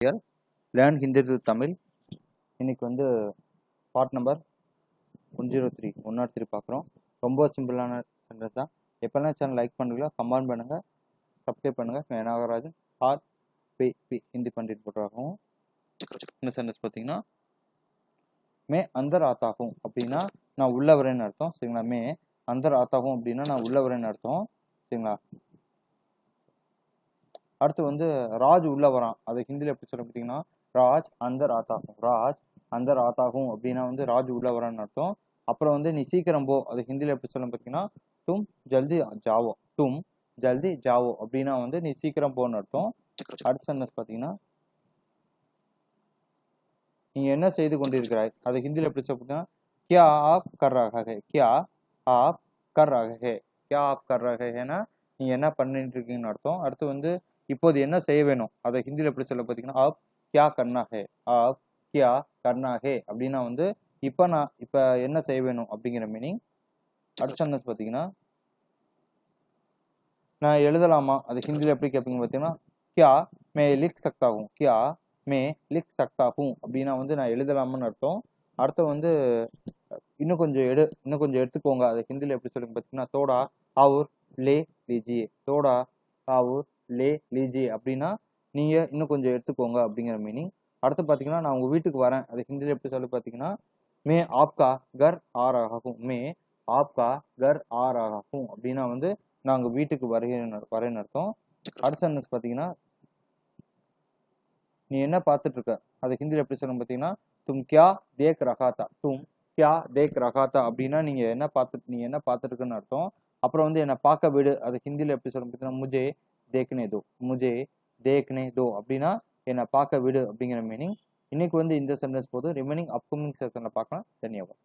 ஆசிரியர் learn Hindi to Tamil இன்னைக்கு வந்து part number one zero three one not three பார்க்குறோம். ரொம்ப சிம்பிளான சென்டென்ஸ் தான். எப்போல்லாம் சேனல் லைக் பண்ணுறீங்களோ கமெண்ட் பண்ணுங்கள் சப்ஸ்கிரைப் பண்ணுங்கள் Nagarajan R P P Hindi Pandit போட்டுருக்காகவும் என்ன சென்டென்ஸ் பார்த்தீங்கன்னா மே அந்தர் ஆத்தாகும் அப்படின்னா நான் உள்ள வரேன்னு அர்த்தம். சரிங்களா? மே அந்தர் ஆத்தாகும் அப்படின்னா நான் உள்ள வரேன்னு அர்த்தம். சரிங்களா? அடுத்து வந்து ராஜ் உள்ள வரான். அதை ஹிந்தியில் எப்படி சொல்ல பார்த்தீங்கன்னா ராஜ் அந்தர் ஆத்தாகும் ராஜ் அந்தர் ஆத்தாகும் அப்படின்னா வந்து ராஜ் உள்ள வரான்னு அர்த்தம். அப்புறம் வந்து நீ சீக்கிரம் போ. அது ஹிந்தியில் எப்படி சொல்ல பார்த்தீங்கன்னா தும் ஜல்தி ஜாவோ. தும் ஜல்தி ஜாவோ. அப்படின்னா வந்து நீ சீக்கிரம் போன்னு அர்த்தம். அடுத்த சென்டென்ஸ் பார்த்தீங்கன்னா நீ என்ன செய்து கொண்டிருக்கிறாய்? அது ஹிந்தியில் எப்படி சொல்ல பார்த்தீங்கன்னா கியா ஆப் கர் ரஹா கியா ஆப் கர் ரஹா ஹே கியா ஆப் கர் ரஹா நீங்கள் நீ என்ன பண்ணிட்டு இருக்கீங்கன்னு அர்த்தம். அடுத்து வந்து இப்போது என்ன செய்ய வேணும்? அதை ஹிந்தியில் எப்படி சொல்ல பார்த்தீங்கன்னா ஆப் கியா கண்ணாகே ஹே ஆப் கியா கண்ணாகே ஹே அப்படின்னா வந்து இப்போ நான் இப்போ என்ன செய்ய வேணும் அப்படிங்கிற மீனிங் அடுத்த சென்டென்ஸ் பார்த்தீங்கன்னா நான் எழுதலாமா? அது ஹிந்தியில் எப்படி கேட்பீங்க பார்த்தீங்கன்னா கியா மே லிக் சக்தாகும். கியா மே லிக் சக்தாகும் அப்படின்னா வந்து நான் எழுதலாமான்னு அர்த்தம். அடுத்து வந்து இன்னும் கொஞ்சம் எடு இன்னும் கொஞ்சம் எடுத்துக்கோங்க. அது ஹிந்தியில் எப்படி சொல்லுங்க பார்த்தீங்கன்னா தோடா அவர் லே லீஜியே தோடா காவு லே லீஜி அப்படின்னா நீங்கள் இன்னும் கொஞ்சம் எடுத்துக்கோங்க அப்படிங்கிற மீனிங் அடுத்து பார்த்தீங்கன்னா நான் உங்கள் வீட்டுக்கு வரேன். அது ஹிந்தியில் எப்படி சொல்லி பார்த்தீங்கன்னா மே ஆப்கா கர் ஆர் ஆகும் மே ஆப்கா கர் ஆர் ஆகும் அப்படின்னா வந்து நான் உங்கள் வீட்டுக்கு வருகிறேன் வரேன்னு அர்த்தம். அடுத்த சென்டென்ஸ் பார்த்தீங்கன்னா நீ என்ன பார்த்துட்டு இருக்க? அது ஹிந்தியில் எப்படி சொல்லணும் பார்த்தீங்கன்னா தும் கியா தேக் ரகாத்தா. தும் கியா தேக் ரகாத்தா அப்படின்னா நீங்கள் என்ன பார்த்துட்டு நீங்க என்ன பார்த்துருக்குன்னு அர்த்தம்? அப்புறம் வந்து என்னை பார்க்க விடு. அது ஹிந்தியில் எப்படி சொல்ல பார்த்தீங்கன்னா முஜே தேக்னே தோ முஜே தேக்னே தோ அப்படின்னா என்னை பார்க்க விடு அப்படிங்கிற மீனிங் இன்னைக்கு வந்து இந்த சென்டென்ஸ் போதும். ரிமைனிங் அப்கமிங் செஷனில் பார்க்கலாம். தன்யவாத்.